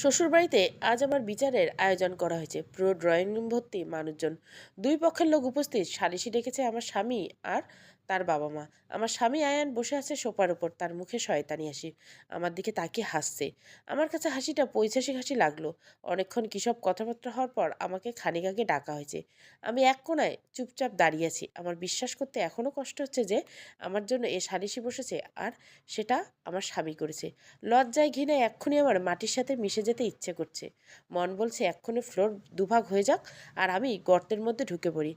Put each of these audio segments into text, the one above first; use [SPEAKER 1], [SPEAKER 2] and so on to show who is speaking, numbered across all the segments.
[SPEAKER 1] শ্বশুরবাড়িতে আজ আমার বিচারের আয়োজন করা হয়েছে। পুরো ড্রয়িং রুম ভর্তি মানুষজন। দুই পক্ষের লোক উপস্থিত। সালিশি ডেকেছে আমার স্বামী আর তার বাবা মা আমার স্বামী আয়ান বসে আছে সোপার ওপর তার মুখে শয়তানি হাসি। আমার দিকে তাকিয়ে হাসছে। আমার কাছে হাসিটা পৈশাসিক হাসি লাগল। অনেকক্ষণ কিসব কথাবার্তা হওয়ার পর আমাকে খানিক আগে ডাকা হয়েছে। আমি এক কোনায় চুপচাপ দাঁড়িয়ে আছি। আমার বিশ্বাস করতে এখনও কষ্ট হচ্ছে যে আমার জন্য এ সালিশি বসেছে আর সেটা আমার স্বামী করেছে। লজ্জায় ঘৃণায় এক্ষুনি আমার মাটির সাথে মিশে যেতে ইচ্ছে করছে। মন বলছে এক্ষুনি ফ্লোর দুভাগ হয়ে যাক আর আমি গর্তের মধ্যে ঢুকে পড়ি।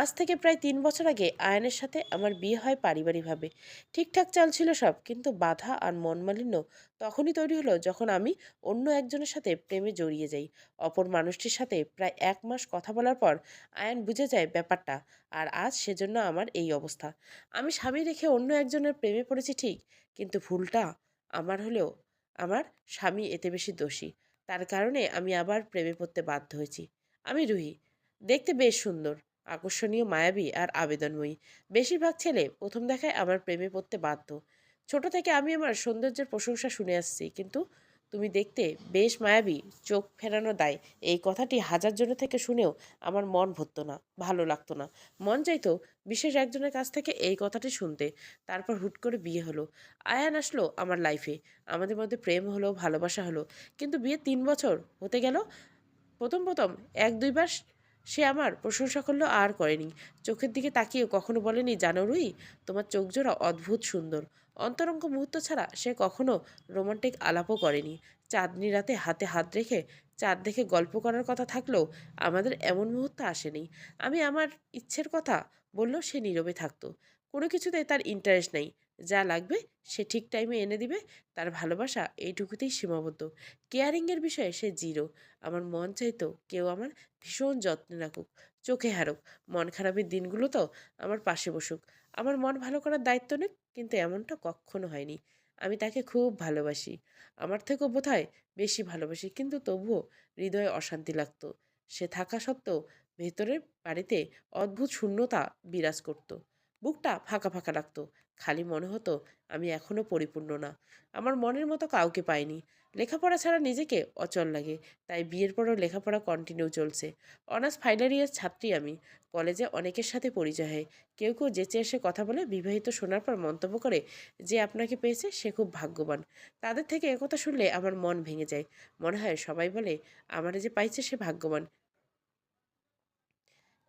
[SPEAKER 1] আজ থেকে প্রায় তিন বছর আগে আয়নের সাথে আমার বিয়ে হয় পারিবারিকভাবে। ঠিকঠাক চলছিল সব, কিন্তু বাধা আর মন মালিন্য তখনই তৈরি হলো যখন আমি অন্য একজনের সাথে প্রেমে জড়িয়ে যাই। অপর মানুষটির সাথে প্রায় এক মাস কথা বলার পর আয়ন বুঝে যায় ব্যাপারটা, আর আজ সেজন্য আমার এই অবস্থা। আমি স্বামী রেখে অন্য একজনের প্রেমে পড়েছি ঠিক, কিন্তু ভুলটা আমার হলেও আমার স্বামী এতে বেশি দোষী। তার কারণে আমি আবার প্রেমে পড়তে বাধ্য হয়েছি। আমি রুহি, দেখতে বেশ সুন্দর। আকর্ষণীয় মায়াবী আর আবেদনময়ী। বেশিরভাগ ছেলে প্রথম দেখায় আমার প্রেমে পড়তে বাধ্য। ছোট থেকে আমি আমার সৌন্দর্যের প্রশংসা শুনে আসছি, কিন্তু তুমি দেখতে বেশ মায়াবী, চোখ ফেরানো দায়। এই কথাটি হাজার জনের থেকে শুনেও আমার মন ভরতো না, ভালো লাগতো না। মন চাইতো বিশেষ একজনের কাছ থেকে এই কথাটি শুনতে। তারপর হুট করে বিয়ে হলো। আয়ান আসলো আমার লাইফে। আমাদের মধ্যে প্রেম হলো, ভালোবাসা হলো। কিন্তু বিয়ে তিন বছর হতে গেল। প্রথম প্রথম এক দুইবার সে আমার প্রশংসা করল আর করেনি। চোখের দিকে তাকিয়ে কখনো বলেনি, জানো রুই, তোমার চোখ জোড়া অদ্ভুত সুন্দর। অন্তরঙ্গ মুহূর্ত ছাড়া সে কখনো রোমান্টিক আলাপও করেনি। চাঁদনি রাতে হাতে হাত রেখে, চাঁদ দেখে গল্প করার কথা থাকলেও আমাদের এমন মুহূর্ত আসেনি। আমি আমার ইচ্ছের কথা বললেও সে নীরবে থাকতো। কোনো কিছুতে তার ইন্টারেস্ট নেই। যা লাগবে সে ঠিক টাইমে এনে দিবে। তার ভালোবাসা এইটুকুতেই সীমাবদ্ধ। কেয়ারিংয়ের বিষয়ে সে জিরো আমার মন চাইতো কেউ আমার ভীষণ যত্নে রাখুক, চোখে হারুক। মন খারাপের দিনগুলো তো আমার পাশে বসুক। আমার মন ভালো করার দায়িত্ব নেই কিন্তু এমনটা কখনো হয়নি। আমি তাকে খুব ভালোবাসি। আমার থেকেও বোধ বেশি ভালোবাসি, কিন্তু তবুও হৃদয়ে অশান্তি লাগতো। সে থাকা সত্ত্বেও ভেতরের বাড়িতে অদ্ভুত শূন্যতা বিরাজ করতো। বুকটা ফাঁকা ফাঁকা লাগতো। খালি মনে হতো আমি এখনও পরিপূর্ণ না। আমার মনের মতো কাউকে পাইনি। লেখাপড়া ছাড়া নিজেকে অচল লাগে, তাই বিয়ের পরও লেখাপড়া কন্টিনিউ চলছে। অনার্স ফাইনাল ইয়ার ছাত্রী আমি। কলেজে অনেকের সাথে পরিচয় হয়। কেউ কেউ যেচে এসে কথা বলে বিবাহিত শোনার পর মন্তব্য করে যে আপনাকে পেয়েছে সে খুব ভাগ্যবান। তাদের থেকে একথা শুনলে আমার মন ভেঙে যায়। মনে হয় সবাই বলে, আমার যে পাইছে সে ভাগ্যবান।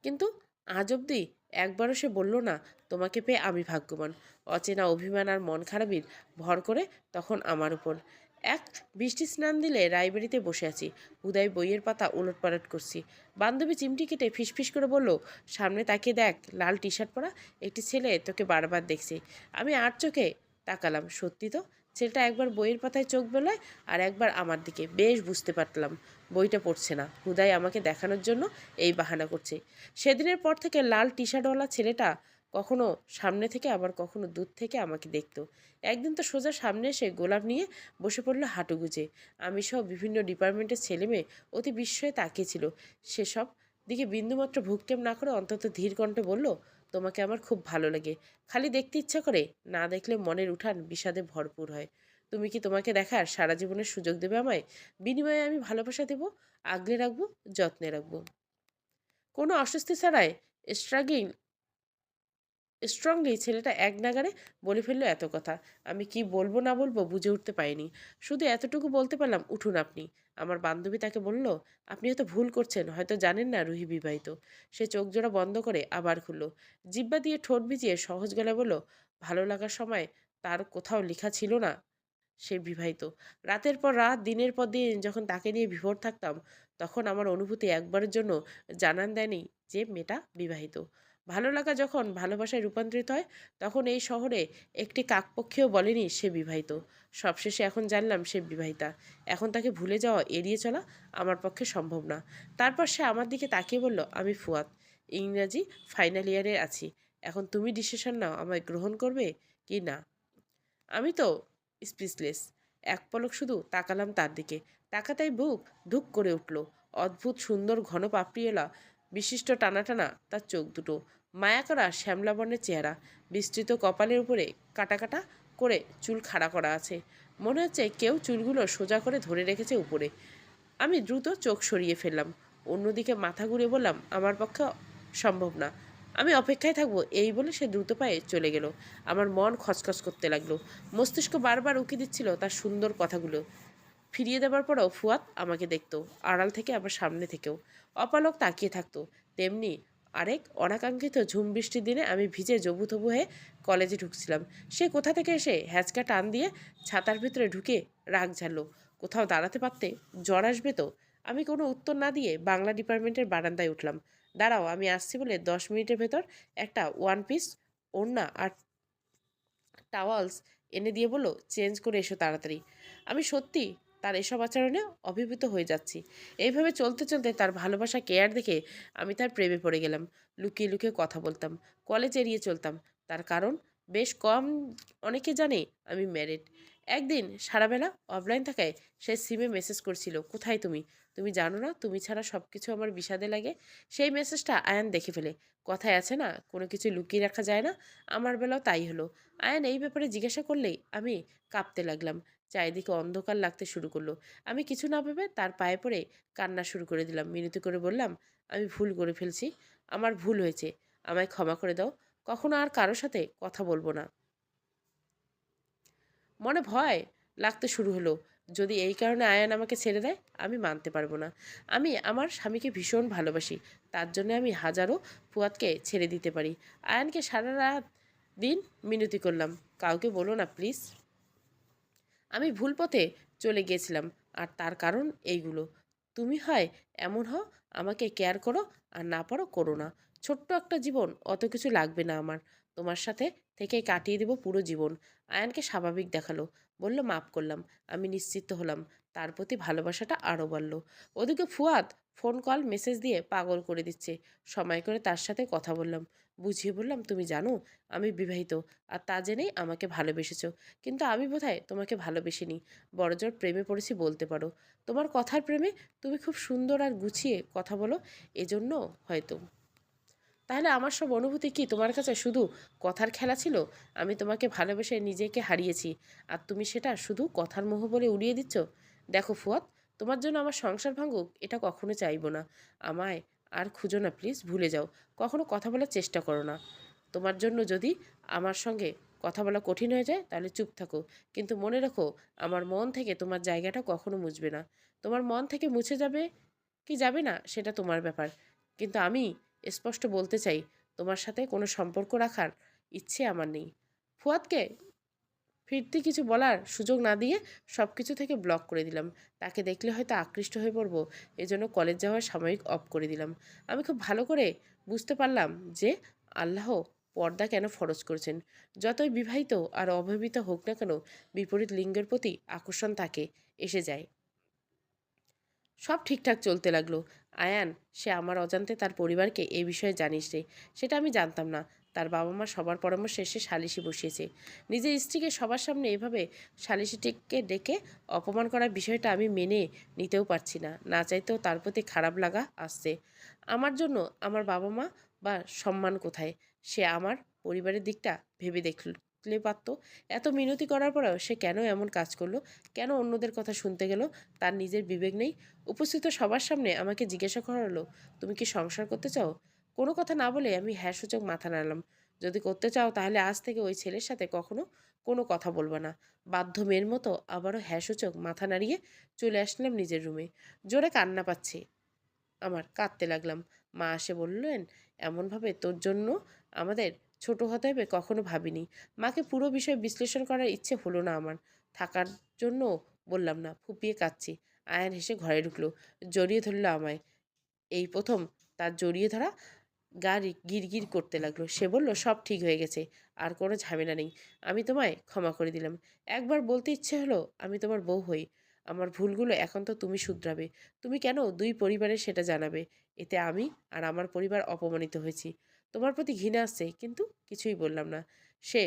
[SPEAKER 1] কিন্তু আজ অবধি একবারও সে বলল না, তোমাকে পেয়ে আমি ভাগ্যবান। অচেনা অভিমান আর মন খারাপির ভর করে তখন আমার উপর। এক, বৃষ্টি স্নান দিলে রায়বাড়িতে বসে আছি। উদয় বইয়ের পাতা উলটপালট করছি। বান্ধবী চিমটি কেটে ফিসফিস করে বলল, সামনে তাকিয়ে দেখ, লাল টি শার্ট পরা একটি ছেলে তোকে বারবার দেখছে। আমি আর চোখে তাকালাম। সত্যি তো? ছেলেটা একবার বইয়ের পাতায় চোখ বেলায় আর একবার আমার দিকে। বেশ বুঝতে পারলাম। বইটা পড়ছে না। হুদাই আমাকে দেখানোর জন্য এই বাহানা করছে। সেদিনের পর থেকে লাল টি শার্টওয়ালা ছেলেটা কখনো সামনে থেকে, আবার কখনো দূর থেকে আমাকে দেখতো। একদিন তো সোজা সামনে এসে গোলাপ নিয়ে বসে পড়ল হাঁটু গুজে। আমি সহ বিভিন্ন ডিপার্টমেন্টের ছেলে মেয়ে অতি বিস্ময়ে তাকিয়েছিল। সেসব দিকে বিন্দুমাত্র ভূক্ষেপ না করে অন্তত ধীর কণ্ঠে বলল, তোমাকে আমার খুব ভালো লাগে। খালি দেখতে ইচ্ছা করে না দেখলে মনের উঠান বিষাদে ভরপুর হয়। তুমি কি তোমাকে দেখার সারা জীবনের সুযোগ দেবে আমায়? বিনিময়ে আমি ভালোবাসা দেব, আগলে রাখব, যত্নে রাখব। কোনো অস্বস্তি ছাড়াই স্ট্রাগিং স্ট্রংলি ছেলেটা এক নাগারে বলে ফেলল এত কথা। আমি কি বলব না বলব বুঝে উঠতে পারিনি। শুধু এতটুকু বলতে পারলাম, উঠুন আপনি। আমার বান্ধবী তাকে বলল, আপনি হয়তো ভুল করছেন, হয়তো জানেন না রুহি বিবাহিত। সে চোখ জোড়া বন্ধ করে আবার খুলল। জিব্বা দিয়ে ঠোঁট ভিজিয়ে সহজ গলায় বলল, ভালো লাগার সময় তার কোথাও লেখা ছিল না। সে বিবাহিত। রাতের পর রাত, দিনের পর দিন যখন তাকে নিয়ে বিভোর থাকতাম, তখন আমার অনুভূতি একবারের জন্য জানান দেয়নি যে মেয়েটা বিবাহিত। ভালো লাগা যখন ভালোবাসায় রূপান্তরিত হয়, তখন এই শহরে একটি কাকপক্ষেও বলেনি সে বিবাহিত। সবশেষে এখন জানলাম সে বিবাহিতা। এখন তাকে ভুলে যাওয়া, এড়িয়ে চলা আমার পক্ষে সম্ভব না। তারপর সে আমার দিকে তাকিয়ে বলল, আমি ফুয়াদ। ইংরাজি ফাইনাল ইয়ারে আছি। এখন তুমি ডিসিশন নাও, আমায় গ্রহণ করবে কি না? আমি তো স্পিচলেস। এক পলক শুধু তাকালাম তার দিকে। তাকাতাই বুক ধুক করে উঠল। অদ্ভুত সুন্দর ঘন পাপড়িয়েলা বিশিষ্ট টানা টানা তার চোখ দুটো। মায়া করা শ্যামলা বর্ণের চেহারা, বিস্তৃত কপালের উপরে কাটা কাটা করে চুল খাড়া করা আছে। মনে হচ্ছে কেউ চুলগুলো সোজা করে ধরে রেখেছে উপরে। আমি দ্রুত চোখ সরিয়ে ফেললাম। অন্যদিকে মাথা ঘুরে বললাম, আমার পক্ষে সম্ভব না। আমি অপেক্ষায় থাকব। এই বলে সে দ্রুত পায়ে চলে গেল। আমার মন খচখচ করতে লাগল। মস্তিষ্ক বারবার উকি দিচ্ছিল তার সুন্দর কথাগুলো। ফিরিয়ে দেবার পরও ফুয়াদ আমাকে দেখতো, আড়াল থেকে আবার সামনে থেকেও। অপালক তাকিয়ে থাকতো। তেমনি আরেক অনাকাঙ্ক্ষিত ঝুম বৃষ্টির দিনে আমি ভিজে জবু তবু হয়ে কলেজে ঢুকছিলাম। সে কোথা থেকে এসে হ্যাচকা টান দিয়ে ছাতার ভিতরে ঢুকে রাগ ঝাড়লো। কোথাও দাঁড়াতে পারতে জ্বর আসবে তো? আমি কোনো উত্তর না দিয়ে বাংলা ডিপার্টমেন্টের বারান্দায় উঠলাম। দাঁড়াও, আমি আসছি বলে দশ মিনিটের ভেতর একটা ওয়ান পিস ওড়না আর টাওয়ালস এনে দিয়ে বলল চেঞ্জ করে এসো তাড়াতাড়ি। আমি সত্যি তার এসব আচরণে অভিভূত হয়ে যাচ্ছি। এইভাবে চলতে চলতে তার ভালোবাসা কেয়ার দেখে আমি তার প্রেমে পড়ে গেলাম। লুকিয়ে লুকিয়ে কথা বলতাম কলেজ এড়িয়ে চলতাম। তার কারণ, বেশ কম অনেকে জানে আমি ম্যারিড একদিন সারাবেলা অফলাইন থাকায় সে সিমে মেসেজ করছিল, কোথায় তুমি? তুমি জানো না, তুমি ছাড়া সব কিছু আমার বিষাদে লাগে? সেই মেসেজটা আয়ান দেখে ফেলে। কথায় আছে না, কোনো কিছু লুকিয়ে রাখা যায় না? আমার বেলাও তাই হলো। আয়ান এই ব্যাপারে জিজ্ঞাসা করলেই আমি কাঁপতে লাগলাম। চারিদিকে অন্ধকার লাগতে শুরু করল। আমি কিছু না ভেবে তার পায়ে পড়ে কান্না শুরু করে দিলাম। মিনতি করে বললাম, আমি ভুল করে ফেলছি। আমার ভুল হয়েছে। আমায় ক্ষমা করে দাও। কখনো আর কারোর সাথে কথা বলব না। মনে ভয় লাগতে শুরু হলো। যদি এই কারণে আয়ান আমাকে ছেড়ে দেয়, আমি মানতে পারব না। আমি আমার স্বামীকে ভীষণ ভালোবাসি, তার জন্য আমি হাজারো ফুয়াদকে ছেড়ে দিতে পারি। আয়ানকে সারা রাত দিন মিনতি করলাম, কাউকে বলো না, প্লিজ। আমি ভুল পথে চলে গিয়েছিলাম, আর তার কারণ এইগুলো। তুমি হয় এমন হও, আমাকে কেয়ার করো, আর না পারো করো না। ছোট্ট একটা জীবন অত কিছু লাগবে না আমার। তোমার সাথে থেকে কাটিয়ে দেব পুরো জীবন। আয়ানকে স্বাভাবিক দেখাল। বলল, মাফ করলাম, আমি নিশ্চিত হলাম। তার প্রতি ভালোবাসাটা আরও বাড়ল। ওদিকে ফুয়াদ ফোন কল মেসেজ দিয়ে পাগল করে দিচ্ছে। সময় করে তার সাথে কথা বললাম। বুঝিয়ে বললাম, তুমি জানো, আমি বিবাহিত আর তা জেনেই আমাকে ভালোবেসেছ। কিন্তু আমি বোধহয় তোমাকে ভালোবেসিনি। বড়জোর প্রেমে পড়েছি বলতে পারো। তোমার কথার প্রেমে তুমি খুব সুন্দর আর গুছিয়ে কথা বলো, এজন্য হয়তো তাহলে আমার সব অনুভূতি কি? তোমার কাছে শুধু কথার খেলা ছিল? আমি তোমাকে ভালোবেসে নিজেকে হারিয়েছি। আর তুমি সেটা শুধু কথার মোহ বলে উড়িয়ে দিচ্ছ? দেখো ফুয়াদ, তোমার জন্য আমার সংসার ভাঙুক, এটা কখনো চাইব না। আমায় আর খুঁজো না, প্লিজ, ভুলে যাও। কখনো কথা বলার চেষ্টা করো না। তোমার জন্য যদি আমার সঙ্গে কথা বলা কঠিন হয়ে যায়, তাহলে চুপ থাকো। কিন্তু মনে রাখো, আমার মন থেকে তোমার জায়গাটা কখনো মুছবে না। তোমার মন থেকে মুছে যাবে কি যাবে না, সেটা তোমার ব্যাপার। কিন্তু আমি স্পষ্ট বলতে চাই, তোমার সাথে কোনো সম্পর্ক রাখার ইচ্ছে আমার নেই। ফুয়াদকে ফিরতি কিছু বলার সুযোগ না দিয়ে সব কিছু থেকে ব্লক করে দিলাম। তাকে দেখলে হয়তো আকৃষ্ট হয়ে পড়ব, এজন্য কলেজ যাওয়ার সাময়িক অফ করে দিলাম। আমি খুব ভালো করে বুঝতে পারলাম যে আল্লাহ পর্দা কেন ফরজ করেছেন। যতই বিবাহিত আর অবিবাহিত হোক না কেন, বিপরীত লিঙ্গের প্রতি আকর্ষণ তাকে এসে যায়। সব ঠিকঠাক চলতে লাগল। আয়ান, সে আমার অজান্তে তার পরিবারকে এই বিষয়ে জানিয়েছে সেটা আমি জানতাম না। তার বাবা মা সবার পরামর্শে সে সালিশি বসিয়েছে। নিজের স্ত্রীকে সবার সামনে এভাবে সালিশিটিকে ডেকে অপমান করার বিষয়টা আমি মেনে নিতেও পারছি না। না চাইতেও তার প্রতি খারাপ লাগা আসছে। আমার জন্য আমার বাবা মা বা সম্মান কোথায়? সে আমার পরিবারের দিকটা ভেবে দেখলে পারত। এত মিনতি করার পরেও সে কেন এমন কাজ করল? কেন অন্যদের কথা শুনতে গেল? তার নিজের বিবেক নেই। উপস্থিত সবার সামনে আমাকে জিজ্ঞাসা করা হলো তুমি কি সংসার করতে চাও? কোনো কথা না বলে আমি হ্যাঁ সূচক মাথা নাড়লাম। যদি করতে চাও তাহলে আজ থেকে ওই ছেলের সাথে কখনো কোনো কথা বলব না। বাধ্য মেয়ের মতো আবারও হ্যাঁ সূচক মাথা নাড়িয়ে চলে আসলাম নিজের রুমে। জোরে কান্না পাচ্ছে। আমার কাঁদতে লাগলাম। মা এসে বললেন, এমনভাবে তোর জন্য আমাদের ছোট হতে হবে কখনো ভাবিনি। মাকে পুরো বিষয় বিশ্লেষণ করার ইচ্ছে হলো না আমার। থাকার জন্য বললাম না, ফুপিয়ে কাঁদছি। আয়ান হেসে ঘরে ঢুকলো। জড়িয়ে ধরল আমায়। এই প্রথম তার জড়িয়ে ধরা গা গিরগির করতে লাগল। সে বলল, সব ঠিক হয়ে গেছে, আর কোনো ঝামেলা নেই। আমি তোমায় ক্ষমা করে দিলাম। একবার বলতে ইচ্ছে হলো আমি তোমার বউ হই। আমার ভুলগুলো এখন তো তুমি শুধরাবে। তুমি কেন দুই পরিবারে সেটা জানাবে? এতে আমি আর আমার পরিবার অপমানিত হয়েছি। তোমার প্রতি ঘৃণা আসছে কিন্তু কিছুই বললাম না। সে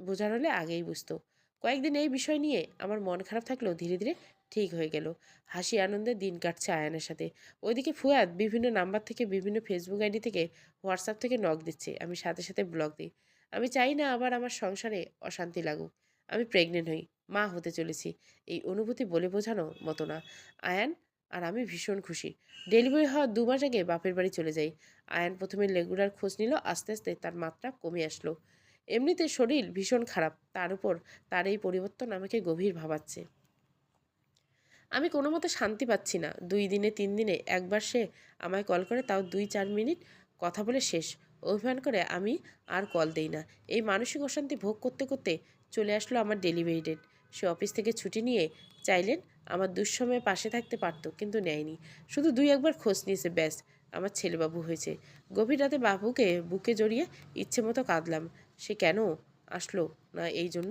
[SPEAKER 1] বোঝার হলে আগেই বুঝতো। কয়েকদিন এই বিষয় নিয়ে আমার মন খারাপ থাকলেও ধীরে ধীরে ঠিক হয়ে গেল। হাসি, আনন্দে দিন কাটছে আয়ানের সাথে। ওইদিকে ফুয়াদ বিভিন্ন নাম্বার থেকে বিভিন্ন ফেসবুক আইডি থেকে হোয়াটসঅ্যাপ থেকে নক দিচ্ছে। আমি সাথে সাথে ব্লগ দিই। আমি চাই না আবার আমার সংসারে অশান্তি লাগুক। আমি প্রেগনেন্ট হই। মা হতে চলেছি। এই অনুভূতি বলে বোঝানো মতো না। আয়ান আর আমি ভীষণ খুশি। ডেলিভারি হওয়ার দু মাস আগে বাপের বাড়ি চলে যাই। আয়ান প্রথমে রেগুলার খোঁজ নিল, আস্তে আস্তে তার মাত্রা কমে আসলো। এমনিতে শরীর ভীষণ খারাপ, তার উপর তার এই পরিবর্তন আমাকে গভীর ভাবাচ্ছে। আমি কোনো মতে শান্তি পাচ্ছি না। দুই দিনে, তিন দিনে একবার সে আমায় কল করে, তাও দুই, চার মিনিট কথা বলে শেষ। অভিমান করে আমি আর কল দেই না। এই মানসিক অশান্তি ভোগ করতে করতে চলে আসলো আমার ডেলিভারি ডেট। সে অফিস থেকে ছুটি নিয়ে চাইলেন আমার দুঃসময়ে পাশে থাকতে পারতো, কিন্তু নেয়নি। শুধু দুই একবার খোঁজ নিয়েছে, ব্যাস, আমার ছেলেবাবু হয়েছে। গভীর রাতে বাবুকে বুকে জড়িয়ে ইচ্ছে মতো কাঁদলাম। সে কেন আসলো না এই জন্য?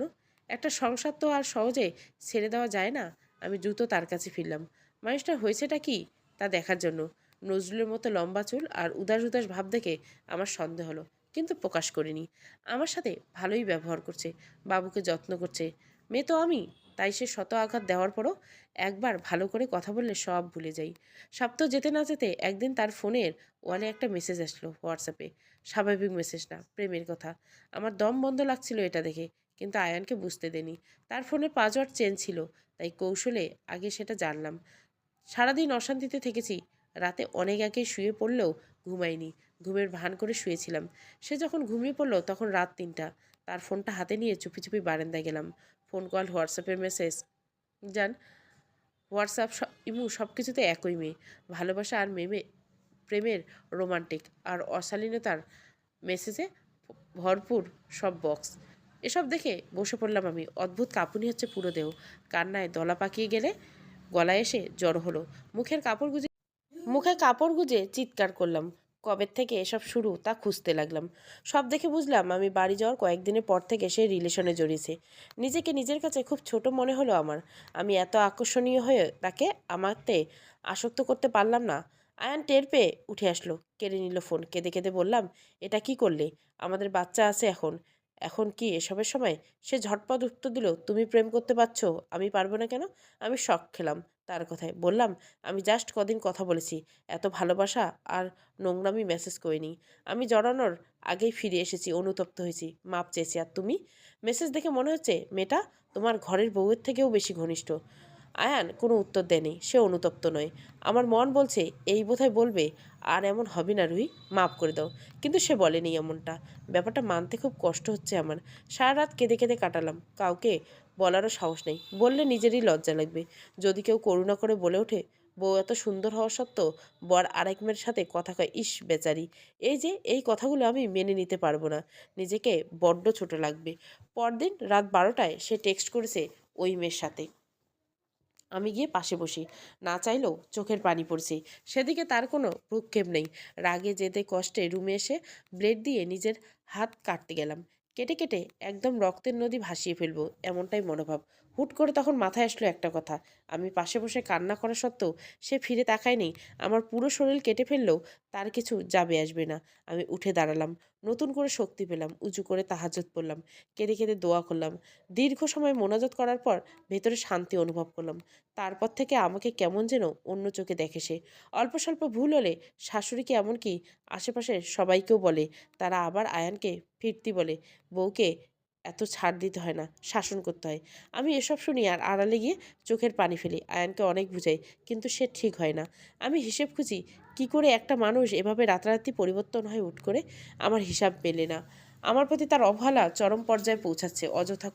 [SPEAKER 1] একটা সংসার তো আর সহজে ছেড়ে দেওয়া যায় না। আমি দ্রুত তার কাছে ফিরলাম। মানুষটা হয়েছেটা কি তা দেখার জন্য। নজরুলের মতো লম্বা চুল আর উদাস উদাস ভাব দেখে আমার সন্দেহ হলো, কিন্তু প্রকাশ করিনি। আমার সাথে ভালোই ব্যবহার করছে, বাবুকে যত্ন করছে। মেয়ে তো আমি। তাই সে শত আঘাত দেওয়ার পরও একবার ভালো করে কথা বললে সব ভুলে যাই। সপ্তাহ যেতে না যেতে একদিন তার ফোনের ওয়ালে একটা মেসেজ আসলো হোয়াটসঅ্যাপে স্বাভাবিক মেসেজ না, প্রেমের কথা। আমার দম বন্ধ লাগছিল এটা দেখে, কিন্তু আয়ানকে বুঝতে দেনি তার ফোনে পাসওয়ার্ড চেঞ্জ ছিল, তাই কৌশলে আগে সেটা জানলাম। সারাদিন অশান্তিতে থেকেছি, রাতে অনেক আগে শুয়ে পড়লেও ঘুমাইনি, ঘুমের ভান করে শুয়েছিলাম। সে যখন ঘুমিয়ে পড়ল তখন রাত তিনটা, তার ফোনটা হাতে নিয়ে চুপি চুপি বারান্দায় গেলাম। ফোন কল হোয়াটসঅ্যাপের মেসেজ যান হোয়াটসঅ্যাপ ইমু সব কিছুতে একই মেয়ে। ভালোবাসা আর মেমে, প্রেমের রোমান্টিক আর অশালীনতার মেসেজে ভরপুর সব বক্স। এসব দেখে বসে পড়লাম আমি। অদ্ভুত কাঁপুনি হচ্ছে পুরো দেহ। কান্নায় দলা পাকিয়ে গেলে গলায় এসে জ্বর হলো। মুখের কাপড় গুজে মুখে কাপড় গুজে চিৎকার করলাম। কবের থেকে এসব শুরু তা খুঁজতে লাগলাম। সব দেখে বুঝলাম আমি বাড়ি যাওয়ার কয়েকদিনের পর থেকে সে রিলেশনে জড়িয়েছে। নিজেকে নিজের কাছে খুব ছোট মনে হলো আমার। আমি এত আকর্ষণীয় হয়ে তাকে আমাতে আসক্ত করতে পারলাম না। আয়ান টের পেয়ে উঠে আসলো, কেড়ে নিল ফোন, কেঁদে কেঁদে বললাম, এটা কি করলে? আমাদের বাচ্চা আছে এখন। এখন কি এসবের সময়? সে ঝটপট উত্তর দিল, তুমি প্রেম করতে পারছ? আমি পারব না কেন? আমি শখ খেলাম। তার কথায়। বললাম, আমি জাস্ট কদিন কথা বলেছি, এত ভালোবাসা আর নোংরামি মেসেজ করিনি। আমি জড়ানোর আগেই ফিরে এসেছি, অনুতপ্ত হয়েছি, মাপ চেয়েছি। আর তুমি? মেসেজ দেখে মনে হচ্ছে, মেয়েটা তোমার ঘরের বউয়ের থেকেও বেশি ঘনিষ্ঠ। আয়ান কোনো উত্তর দেয়নি, সে অনুতপ্ত নয়। আমার মন বলছে, এই বোধহয় বলবে, আর এমন হবে না রুহি, মাফ করে দাও। কিন্তু সে বলেনি এমনটা। ব্যাপারটা মানতে খুব কষ্ট হচ্ছে আমার। সারা রাত কেঁদে কেঁদে কাটালাম। কাউকে বলারও সাহস নেই। বললে নিজেরই লজ্জা লাগবে। যদি কেউ করুণা করে বলে ওঠে, বউ এত সুন্দর হওয়া সত্ত্বেও বর আরেক মেয়ের সাথে কথা কয়, ইস, বেচারি। এই যে, এই কথাগুলো আমি মেনে নিতে পারব না। নিজেকে বড্ড ছোট লাগবে। পরদিন রাত বারোটায় সে টেক্সট করেছে ওই মেয়ের সাথে। আমি গিয়ে পাশে বসি। না চাইলেও চোখের পানি পড়ছে। সেদিকে তার কোনো ভ্রুক্ষেপ নেই। রাগে যেতে কষ্টে রুমে এসে ব্লেড দিয়ে নিজের হাত কাটতে গেলাম। কেটে কেটে একদম রক্তের নদী ভাসিয়ে ফেলব, এমনটাই মনোভাব। হুট করে তখন মাথায় আসলো একটা কথা। আমি পাশে বসে কান্না করা সত্ত্বেও সে ফিরে তাকায়নি। আমার পুরো শরীর কেটে ফেললেও তার কিছু যাবে আসবে না। আমি উঠে দাঁড়ালাম, নতুন করে শক্তি পেলাম, উঁচু করে তাহাজত পড়লাম, কেঁদে কেঁদে দোয়া করলাম। দীর্ঘ সময় মোনাজত করার পর ভেতরে শান্তি অনুভব করলাম। তারপর থেকে আমাকে কেমন যেন অন্য চোখে দেখে সে। অল্প স্বল্প ভুল হলে শাশুড়িকে এমনকি আশেপাশের সবাইকেও বলে, তারা আবার আয়ানকে ফিরতি বলে, বউকে এত ছাড় দিতে হয় না, শাসন করতে হয়। আমি এসব শুনি আর আড়ালে গিয়ে চোখের পানি ফেলি, আয়নকে অনেক বুঝাই, কিন্তু সে ঠিক হয় না। আমি হিসেব খুঁজি, কি করে একটা মানুষ এভাবে রাতারাতি পরিবর্তন হয় উঠ করে? আমার হিসাব পেলে না। আমার প্রতি তার অবহেলা চরম পর্যায়ে পৌঁছাচ্ছে, অযথা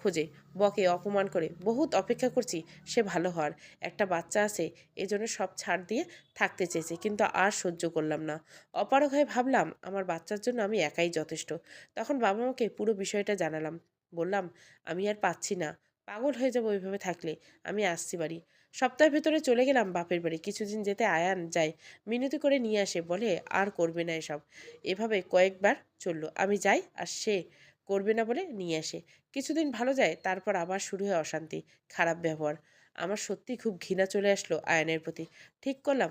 [SPEAKER 1] খোঁজে। বকে অপমান করে, বহুত অপেক্ষা করছি, সে ভালো হওয়ার। একটা বাচ্চা আছে এজন্য সব ছাড় দিয়ে থাকতে চেয়েছে, কিন্তু আর সহ্য করলাম না। অপারগ হয়ে ভাবলাম, আমার বাচ্চার জন্য আমি একাই যথেষ্ট। তখন বাবা মাকে পুরো বিষয়টা জানালাম। বললাম, আমি আর পাচ্ছি না। পাগল হয়ে যাব ওইভাবে থাকলে। আমি আসছি বাড়ি। সপ্তাহের ভেতরে চলে গেলাম বাপের বাড়ি। কিছুদিন যেতে আয়ান যায়, মিনতি করে নিয়ে আসে, বলে, আর করবে না এসব। এভাবে কয়েকবার চলল, আমি যাই আর সে করবে না বলে নিয়ে আসে। কিছুদিন ভালো যায়, তারপর আবার শুরু হয় অশান্তি, খারাপ ব্যবহার। আমার সত্যি খুব ঘৃণা চলে আসলো আয়নের প্রতি। ঠিক করলাম,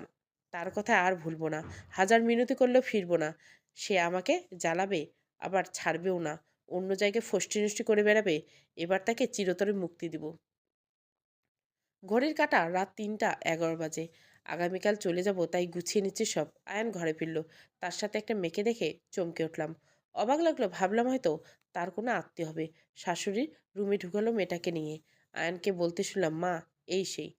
[SPEAKER 1] তার কথা আর ভুলবো না। হাজার মিনতি করলেও ফিরবো না। সে আমাকে জ্বালাবে, আবার ছাড়বেও না। অন্য জায়গায় ফষ্টি করে বেড়াবে, এবার তাকে চিরতরে মুক্তি দিব। ঘড়ির কাটা রাত তিনটা এগারো বাজে। আগামীকাল চলে যাব, তাই গুছিয়ে নিচ্ছে সব। আয়ান ঘরে ফিরল। তার সাথে একটা মেয়েকে দেখে চমকে উঠলাম। অবাক লাগল, ভাবলাম হয়তো তার কোনো আত্মীয় হবে। শাশুড়ির রুমে ঢুকালো মেয়েটাকে নিয়ে। আয়ানকে বলতে শুনলাম, মা, এই সেই।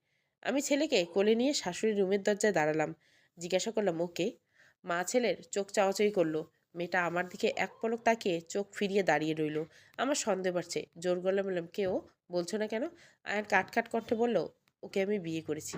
[SPEAKER 1] আমি ছেলেকে কোলে নিয়ে শাশুড়ির রুমের দরজায় দাঁড়ালাম। জিজ্ঞাসা করলাম, ওকে? মা ছেলের চোখ চাওয়াচাই করল। মেয়েটা আমার দিকে এক পলক তাকিয়ে চোখ ফিরিয়ে দাঁড়িয়ে রইল। আমার সন্দেহ বাড়ছে। জোর গলা বললাম কেউ বলছো না কেন? আয়ান কাট কাট কণ্ঠে বলল, ওকে আমি বিয়ে করেছি।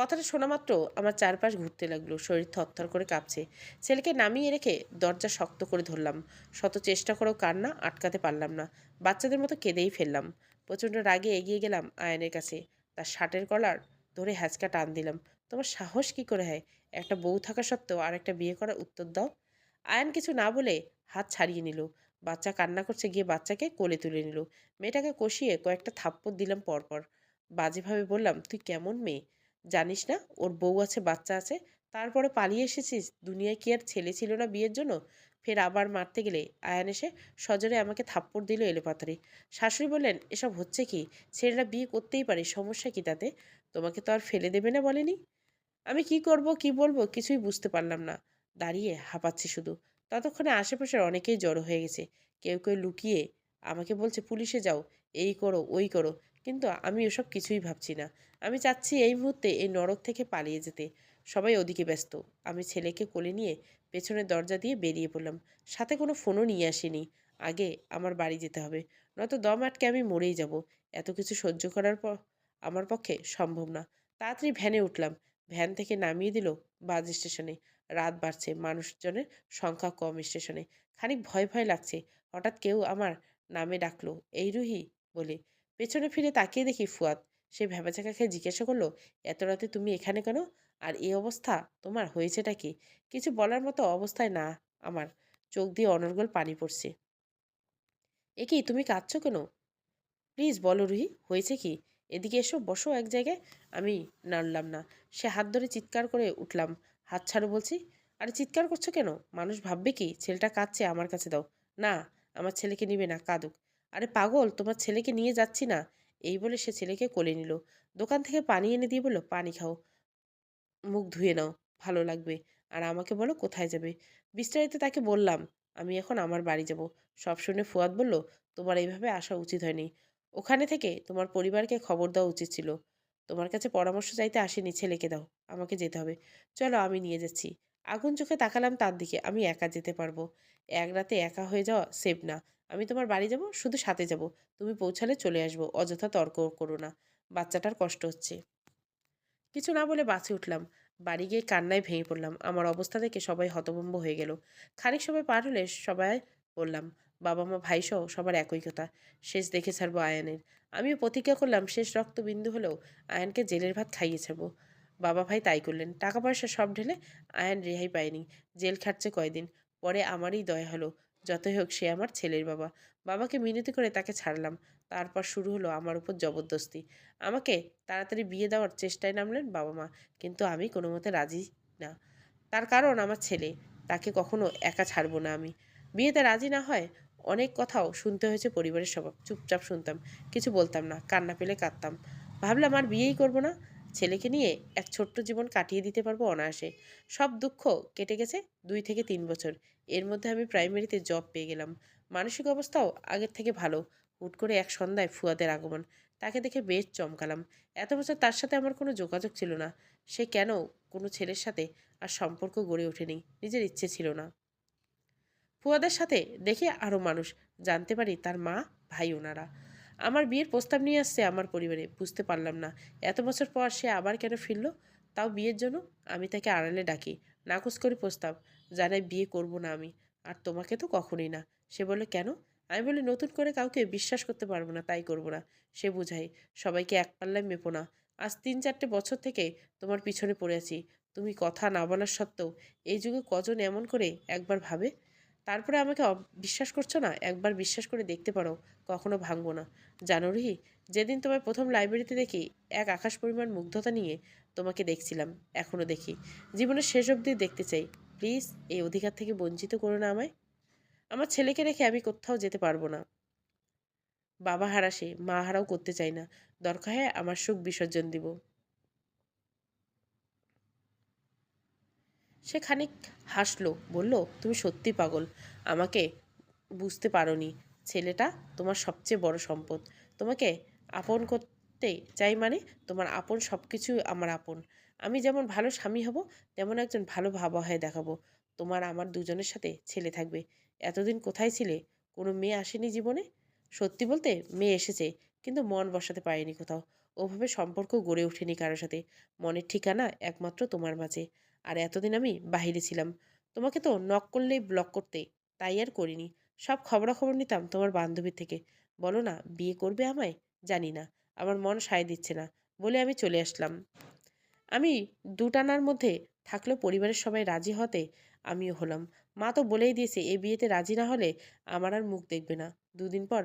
[SPEAKER 1] কথাটা শোনা মাত্র আমার চারপাশ ঘুরতে লাগল, শরীর থরথর করে কাঁপছে। ছেলেকে নামিয়ে রেখে দরজা শক্ত করে ধরলাম। শত চেষ্টা করেও কান্না আটকাতে পারলাম না। বাচ্চাদের মতো কেঁদেই ফেললাম। প্রচণ্ড রাগে এগিয়ে গেলাম আয়নের কাছে। তার শার্টের কলার ধরে হ্যাচকা টান দিলাম। তোমার সাহস কি করে হয়? একটা বউ থাকা সত্ত্বেও আর একটা বিয়ে করার উত্তর দাও। আয়ন কিছু না বলে হাত ছাড়িয়ে নিল। বাচ্চা কান্না করছে গিয়ে বাচ্চাকে কোলে তুলে নিল। মেয়েটাকে কষিয়ে কয়েকটা থাপ্পড় দিলাম পরপর। বাজেভাবে বললাম, তুই কেমন মেয়ে? জানিস না? ওর বউ আছে, বাচ্চা আছে। তারপরে পালিয়ে এসেছিস? দুনিয়ায় কি আর ছেলে ছিল না বিয়ের জন্য? ফের আবার মারতে গেলে? আয়ান এসে সজরে আমাকে থাপ্পড় দিল এলোপাতারে শাশুড়ি বললেন, এসব হচ্ছে কি? ছেলেরা বিয়ে করতেই পারে, সমস্যা কি তাতে? তোমাকে তো আর ফেলে দেবে না বলেনি? আমি কি করব, কি বলব, কিছুই বুঝতে পারলাম না। দাঁড়িয়ে, হাঁপাচ্ছি শুধু। ততক্ষণে আশেপাশের অনেকেই জড়ো হয়ে গেছে। কেউ কেউ লুকিয়ে আমাকে বলছে, পুলিশে যাও, এই করো, ওই করো। কিন্তু আমি ওসব কিছুই ভাবছি না। আমি চাচ্ছি এই মুহূর্তে এই নরক থেকে পালিয়ে যেতে। সবাই ওদিকে ব্যস্ত। আমি ছেলেকে কোলে নিয়ে পেছনের দরজা দিয়ে বেরিয়ে পড়লাম। সাথে কোনো ফোনও নিয়ে আসিনি। আগে আমার বাড়ি যেতে হবে। নয়তো দম আটকে আমি মরেই যাব। এত কিছু সহ্য করার পর আমার পক্ষে সম্ভব না। তাড়াতাড়ি ভ্যানে উঠলাম। ভ্যান থেকে নামিয়ে দিল বাস স্টেশনে। রাত বাড়ছে। মানুষজনের সংখ্যা কম স্টেশনে। খানিক ভয় ভয় লাগছে। হঠাৎ কেউ আমার নামে ডাকলো, এই রুহি? বলে। পেছনে ফিরে তাকিয়ে দেখি ফুয়াদ। সে ভ্যাবাচাকাকে জিজ্ঞাসা করল, এত রাতে তুমি এখানে কেন? আর এই অবস্থা? তোমার হয়েছেটা কি? কিছু বলার মতো অবস্থায় না আমার। চোখ দিয়ে অনর্গল পানি পড়ছে। এ কি, তুমি কাঁদছ কেন? প্লিজ বলো রুহি, হয়েছে কি? এদিকে এসো, বসো এক জায়গায়। আমি নাড়লাম না। সে হাত ধরে চিৎকার করে উঠলাম। হাত ছাড়ো বলছি। আরে চিৎকার করছ কেন? মানুষ ভাববে কি, ছেলেটা কাঁদছে, আমার কাছে দাও। না, আমার ছেলেকে নিবে না, কাঁদুক। আরে পাগল, তোমার ছেলেকে নিয়ে যাচ্ছি না। এই বলে সে ছেলেকে কোলে নিল। দোকান থেকে পানি এনে দিয়ে বলল, পানি খাও, মুখ ধুয়ে নাও, ভালো লাগবে। আর আমাকে বলো কোথায় যাবে? বিস্তারিত তাকে বললাম, আমি এখন আমার বাড়ি যাব। সব শুনে ফুয়াদ বলল, তোমার এইভাবে আসা উচিত হয়নি। ওখানে থেকে তোমার পরিবারকে খবর দেওয়া উচিত ছিল। তোমার কাছে পরামর্শ চাইতে আসেনি, ছেলেকে দাও, আমাকে যেতে হবে। চলো আমি নিয়ে যাচ্ছি। আগুন চোখে তাকালাম তার দিকে, আমি একা যেতে পারব। এক রাতে একা হয়ে যাওয়া সেভ না। আমি তোমার বাড়ি যাব, শুধু সাথে যাব। তুমি পৌঁছালে চলে আসব, অযথা তর্ক করো না। বাচ্চাটার কষ্ট হচ্ছে। কিছু না বলে বাসে উঠলাম। বাড়ি গিয়ে কান্নায় ভেঙে পড়লাম। আমার অবস্থা দেখে সবাই হতভম্ব হয়ে গেল। খানিক সময় পার হলে সবাই বললাম, বাবা মা, ভাই সহ সবার একই কথা। শেষ দেখে ছাড়বো আয়ানের। আমিও প্রতিজ্ঞা করলাম, শেষ রক্তবিন্দু হলেও আয়ানকে জেলের ভাত খাইয়ে ছাড়বো। বাবা ভাই তাই করলেন। টাকা পয়সা সব ঢেলে আয়ান রেহাই পায়নি। জেল খাটছে কয়দিন? পরে আমারই দয়া হলো। যতই হোক সে আমার ছেলের বাবা। বাবাকে মিনতি করে তাকে ছাড়লাম। তারপর শুরু হলো আমার উপর জবরদস্তি। আমাকে তাড়াতাড়ি বিয়ে দেওয়ার চেষ্টায় নামলেন বাবা মা, কিন্তু আমি কোনো মতে রাজি না। তার কারণ আমার ছেলে, তাকে কখনো একা ছাড়বো না আমি। বিয়েতে রাজি না হয় অনেক কথাও শুনতে হয়েছে পরিবারের স্বভাব চুপচাপ শুনতাম, কিছু বলতাম না, কান্না পেলে কাঁদতাম। ভাবলাম আর বিয়েই করব না। ছেলেকে নিয়ে এক ছোট্ট জীবন কাটিয়ে দিতে পারব অনায়াসে। সব দুঃখ কেটে গেছে দুই থেকে তিন বছর। এর মধ্যে আমি প্রাইমারিতে জব পেয়ে গেলাম। মানসিক অবস্থাও আগের থেকে ভালো। হুট করে এক সন্ধ্যায় ফুয়াদের আগমন। তাকে দেখে বেশ চমকালাম। এত বছর তার সাথে আমার কোনো যোগাযোগ ছিল না। সে কেন কোনো ছেলের সাথে আর সম্পর্ক গড়ে ওঠেনি? নিজের ইচ্ছে ছিল না। ফুয়াদের সাথে দেখে আরও মানুষ। জানতে পারি তার মা, ভাই ওনারা। আমার বিয়ের প্রস্তাব নিয়ে আসছে আমার পরিবারে, বুঝতে পারলাম না। এত বছর পর সে আবার কেন ফিরল? তাও বিয়ের জন্য? আমি তাকে আড়ালে ডাকি। নাকচ করি প্রস্তাব জানাই বিয়ে করব না আমি। আর তোমাকে তো কখনোই না। সে বলে কেন? আমি বলি, নতুন করে কাউকে বিশ্বাস করতে পারব না, তাই করব না। সে বুঝাই সবাইকে এক পাল্লায় মেপো না। আজ তিন চারটে বছর থেকে তোমার পিছনে পড়ে আছি। তুমি কথা না বলার সত্ত্বেও এই যুগে কজন এমন করে একবার ভাবে? তারপরে আমাকে বিশ্বাস করছ না? একবার বিশ্বাস করে দেখতে পারো, কখনো ভাঙবো না। জানো রিহি, যেদিন তোমায় প্রথম লাইব্রেরিতে দেখি, এক আকাশ পরিমাণ মুগ্ধতা নিয়ে তোমাকে দেখছিলাম এখনও দেখি। জীবনের শেষ অবধি দেখতে চাই। প্লিজ, এই অধিকার থেকে বঞ্চিত করো না আমায়। আমার ছেলেকে রেখে আমি কোথাও যেতে পারব না। বাবা হারা সে মা হারাও করতে চাই না। দরকার হয় আমার সুখ বিসর্জন দিব। সে খানিক হাসলো, বলল, তুমি সত্যি পাগল। আমাকে বুঝতে পারোনি। ছেলেটা তোমার সবচেয়ে বড় সম্পদ। তোমাকে আপন করতে চাই মানে তোমার আপন সব কিছু আমার আপন। আমি যেমন ভালো স্বামী হব, তেমন একজন ভালো ভাবা হয়ে দেখাবো। তোমার আমার দুজনের সাথে ছেলে থাকবে। এতদিন কোথায় ছিলে? কোনো মেয়ে আসেনি জীবনে? সত্যি বলতে মেয়ে এসেছে, কিন্তু মন বসাতে পারেনি কোথাও। ওভাবে সম্পর্ক গড়ে ওঠেনি কারোর সাথে। মনের ঠিকানা একমাত্র তোমার মাঝে। আর এতদিন আমি বাহিরে ছিলাম। তোমাকে তো নক করলেই ব্লক করতে, তাই আর করিনি। সব খবরাখবর নিতাম তোমার বান্ধবীর থেকে। বলো না, বিয়ে করবে আমায়? জানি না। আমার মন সায় দিচ্ছে না, বলে আমি চলে আসলাম। আমি দুটানার মধ্যে থাকলেও পরিবারের সবাই রাজি হতে আমিও হলাম। মা তো বলেই দিয়েছে, এ বিয়েতে রাজি না হলে আমার আর মুখ দেখবে না। দুদিন পর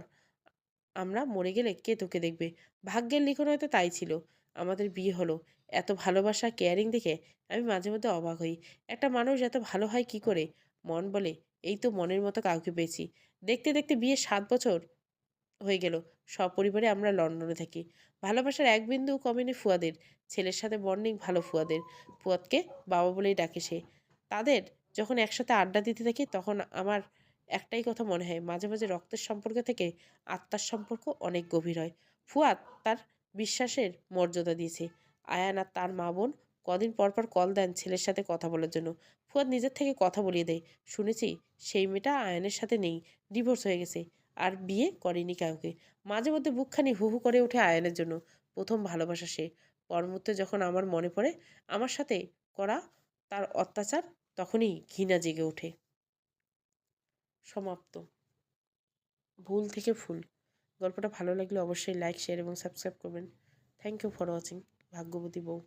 [SPEAKER 1] আমরা মরে গেলে কে তোকে দেখবে? ভাগ্যের লিখন হয়তো তাই ছিল। আমাদের বিয়ে হলো। এত ভালোবাসা কেয়ারিং দেখে আমি মাঝে মধ্যে অবাক হই। একটা মানুষ এত ভালো হয় কি করে? মন বলে, এই তো মনের মতো কাউকে পেয়েছি। দেখতে দেখতে বিয়ে সাত বছর হয়ে গেল। সপরিবারে আমরা লন্ডনে থাকি। ভালোবাসার এক বিন্দু কমেনি ফুয়াদের। ছেলের সাথে বন্ডিং ভালো ফুয়াদের। ফুয়াদকে বাবা বলেই ডাকে সে। তাদের যখন একসাথে আড্ডা দিতে থাকি, তখন আমার একটাই কথা মনে হয়, মাঝে মাঝে রক্তের সম্পর্ক থেকে আত্মার সম্পর্ক অনেক গভীর হয়। ফুয়াদ তার বিশ্বাসের মর্যাদা দিয়েছে। আয়ান আর তার মা বোন, কদিন পর পর কল দেন ছেলের সাথে কথা বলার জন্য। ফুয়াদ নিজের থেকে কথা বলিয়ে দেয়, শুনেছি, সেই মেয়েটা আয়ানের সাথে নেই, ডিভোর্স হয়ে গেছে, আর বিয়ে করেনি কাউকে। মাঝে মধ্যে বুকখানি হু হু করে ওঠে আয়ানের জন্য। প্রথম ভালোবাসা সে। পরমুহূর্তে যখন আমার মনে পড়ে, আমার সাথে করা তার অত্যাচার, তখনই ঘৃণা জেগে ওঠে। সমাপ্ত। ভুল থেকে ফুল গল্পটা ভালো লাগলে অবশ্যই লাইক শেয়ার এবং সাবস্ক্রাইব করবেন। থ্যাংক ইউ ফর ওয়াচিং ভাগ্যবতী বউ।